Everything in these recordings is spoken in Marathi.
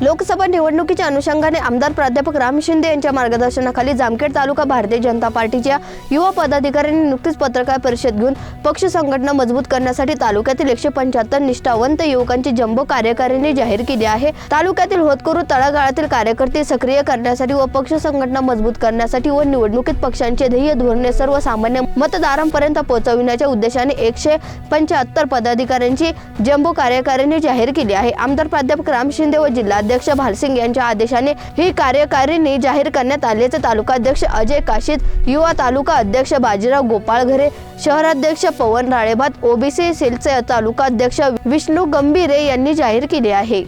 लोकसभा निवडणुकीच्या अनुषंगाने आमदार प्राध्यापक राम शिंदे यांच्या मार्गदर्शनाखाली जामखेड तालुका भारतीय जनता पार्टीच्या युवा पदाधिकाऱ्यांनी नुकतीच पत्रकार परिषद घेऊन पक्ष संघटना मजबूत करण्यासाठी तालुक्यातील एकशे पंच्याहत्तर निष्ठावंत युवकांची जम्बो कार्यकारिणी जाहीर केली आहे. तालुक्यातील होतकरू तळागाळातील कार्यकर्ते सक्रिय करण्यासाठी व पक्ष संघटना मजबूत करण्यासाठी व निवडणुकीत पक्षांचे ध्येय धोरणे सर्वसामान्य मतदारांपर्यंत पोहोचविण्याच्या उद्देशाने एकशे पंच्याहत्तर पदाधिकाऱ्यांची जम्बो कार्यकारिणी जाहीर केली आहे. आमदार प्राध्यापक राम शिंदे व अध्यक्ष भालसिंग यांच्या आदेशाने ही कार्यकारिणी जाहीर करण्यात आल्याचे तालुकाध्यक्ष अजय काशीद युवा तालुका अध्यक्ष बाजीराव गोपाळ घरे शहराध्यक्ष पवन राळेभात ओबीसी सेलचे तालुका अध्यक्ष विष्णू गंभीरे यांनी जाहीर केले आहे.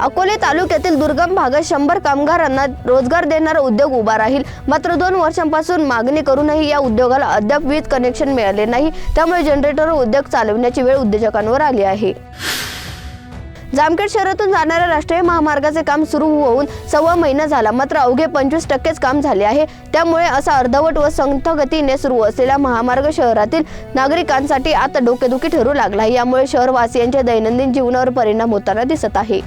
अकोले तालुक्यातील दुर्गम भागात शंभर कामगारांना रोजगार देणारा उद्योग उभा राहील. मात्र दोन वर्षांपासून मागणी करूनही या उद्योगाला अद्याप वीज कनेक्शन मिळाले नाही. त्यामुळे जनरेटर उद्योग चालवण्याची वेळ उद्योजकांवर आली आहे. जामखेड शहरातून जाणाऱ्या राष्ट्रीय महामार्गाचे काम सुरू होऊन सव्वा महिना झाला. मात्र अवघे पंचवीस टक्केच काम झाले आहे. त्यामुळे असा अर्धवट व संथगतीने सुरू असलेला महामार्ग शहरातील नागरिकांसाठी आता डोकेदुखी ठरू लागला आहे. यामुळे शहरवासियांच्या दैनंदिन जीवनावर परिणाम होताना दिसत आहे.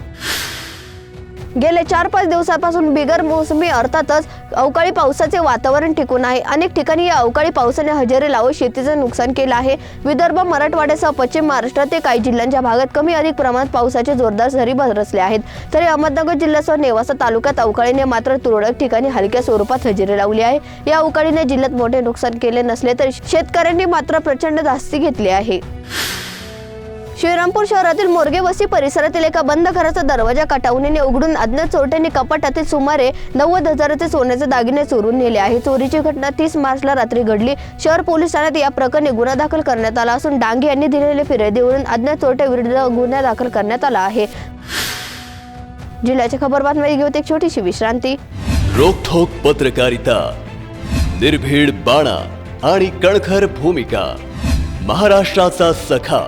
गेले चार पाच दिवसापासून बिगर मोसमी अर्थातच अवकाळी पावसाचे वातावरण टिकून आहे. अनेक ठिकाणी या अवकाळी पावसाने हजेरी लावून शेतीचं नुकसान केलं आहे. विदर्भ मराठवाड्यासह पश्चिम महाराष्ट्रातील काही जिल्ह्यांच्या भागात कमी अधिक प्रमाणात पावसाचे जोरदार सरी बरसले आहेत. तरी अहमदनगर जिल्ह्यासह नेवासा तालुक्यात अवकाळीने मात्र तुरळक ठिकाणी हलक्या स्वरूपात हजेरी लावली आहे. या अवकाळीने जिल्ह्यात मोठे नुकसान केले नसले तरी शेतकऱ्यांनी मात्र प्रचंड धास्ती घेतली आहे. श्रीरामपूर शहरातील मोरगे वस्ती परिसरातील एका बंद घराचा दरवाजा कटावणीने उघडून अज्ञात चोरट्यांनी कपाटातील सुमारे नव्वद हजाराचे सोन्याचे दागिने चोरून नेले आहे. चोरीची घटना तीस मार्चला रात्री घडली. शहर पोलीस ठाण्यात या प्रकरणी गुन्हा दाखल करण्यात आला असून डांगे यांनी दिलेले फिर्यादीवरून अज्ञात चोरट्याविरुद्ध गुन्हा दाखल करण्यात आला आहे. जिल्ह्याच्या खबर बातमी घेऊन एक छोटीशी विश्रांती. रोखोक पत्रकारिता निर्भीड बाणा आणि कणखर भूमिका महाराष्ट्राचा सखा.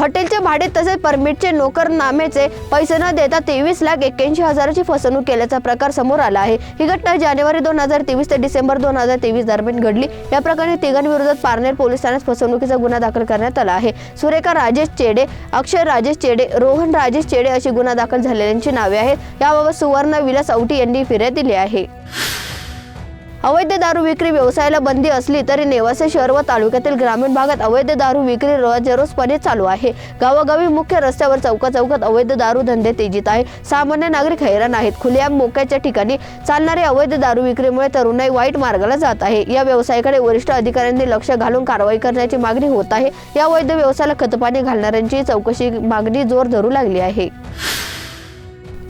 हॉटेलचे भाडे तसेच परमिटचे नोकरनामेचे पैसे न देता तेवीस लाख एक्क्याऐंशी हजाराची फसवणूक केल्याचा प्रकार समोर आला आहे. ही घटना जानेवारी दोन हजार तेवीस ते डिसेंबर दोन हजार तेवीस दरम्यान घडली. या प्रकरणी तिघांविरोधात पारनेर पोलीस ठाण्यात फसवणुकीचा गुन्हा दाखल करण्यात आला आहे. सुरेखा राजेश चेडे अक्षय राजेश चेडे रोहन राजेश चेडे अशी गुन्हा दाखल झालेल्यांची नावे आहेत. याबाबत सुवर्ण विलास औटी यांनी फिर्याद दिली आहे. अवैध दारू विक्री व्यवसायाला बंदी असली तरी नेवासे शहर व तालुक्यातील ग्रामीण भागात अवैध दारू विक्री रोजरोजपणे चालू आहे. गावोगावी मुख्य रस्त्यावर चौका चौकात अवैध दारू धंदे तेजीत आहे. सामान्य नागरिक हैराण आहेत. खुल्या मोक्याच्या ठिकाणी चालणारे अवैध दारू विक्रीमुळे तरुणाई वाईट मार्गाला जात आहे. या व्यवसायाकडे वरिष्ठ अधिकाऱ्यांनी लक्ष घालून कारवाई करण्याची मागणी होत आहे. या अवैध व्यवसायाला खतपाणी घालणाऱ्यांची चौकशी मागणी जोर धरू लागली आहे.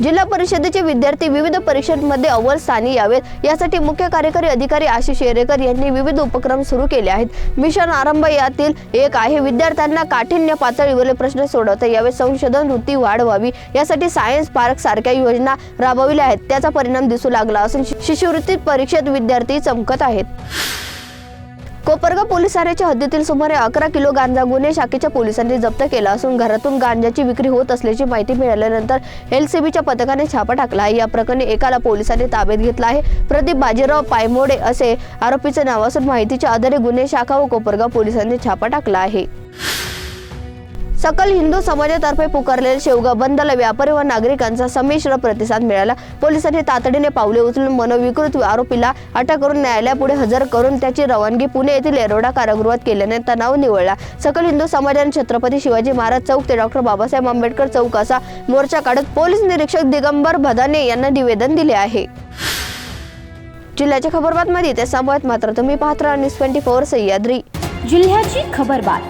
जिल्हा परिषदेचे विद्यार्थी विविध परीक्षांमध्ये अव्वल स्थानी यावेत. यासाठी मुख्य कार्यकारी अधिकारी आशिष येरेकर यांनी विविध उपक्रम सुरू केले आहेत. मिशन आरंभ यातील एक आहे विद्यार्थ्यांना काठिण्य पातळीवरील प्रश्न सोडवता यावे संशोधन वृत्ती वाढ व्हावी यासाठी सायन्स पार्क सारख्या योजना राबविल्या आहेत. त्याचा परिणाम दिसू लागला असून शि- शिष्यवृत्ती परीक्षेत विद्यार्थी चमकत आहेत. कोपरगाव पोलीस ठाण्याच्या हद्दीतील सुमारे अकरा किलो गांजा गुन्हे शाखेच्या पोलिसांनी जप्त केला असून घरातून गांजाची विक्री होत असल्याची माहिती मिळाल्यानंतर एलसीबीच्या पथकाने छापा टाकला. आहे या प्रकरणी एकाला पोलिसांनी ताब्यात घेतला आहे. प्रदीप बाजीराव पायमोडे असे आरोपीचे नाव असून माहितीच्या आधारे गुन्हे शाखा व कोपरगाव पोलिसांनी छापा टाकला आहे. सकल हिंदू समाजातर्फे पुकारलेल्या शेवगाव बंदला व्यापारी व नागरिकांचा संमिश्र प्रतिसाद मिळाला. पोलिसांनी तातडीने पावले उचलून मनोविकृत आरोपीला अटक करून न्यायालयापुढे हजर करून त्याची रवानगी पुणे येथील एरोडा कारागृहात केल्याने तणाव निवळला. सकल हिंदू समाजाने छत्रपती शिवाजी महाराज चौक ते डॉक्टर बाबासाहेब आंबेडकर चौक असा मोर्चा काढत पोलीस निरीक्षक दिगंबर भदाने यांना निवेदन दिले आहे. जिल्ह्याच्या खबरबातमध्ये ते संभवत मात्र तुम्ही पाहत राहा न्यूज ट्वेंटी फोर सह्याद्री. जिल्ह्याची खबरबात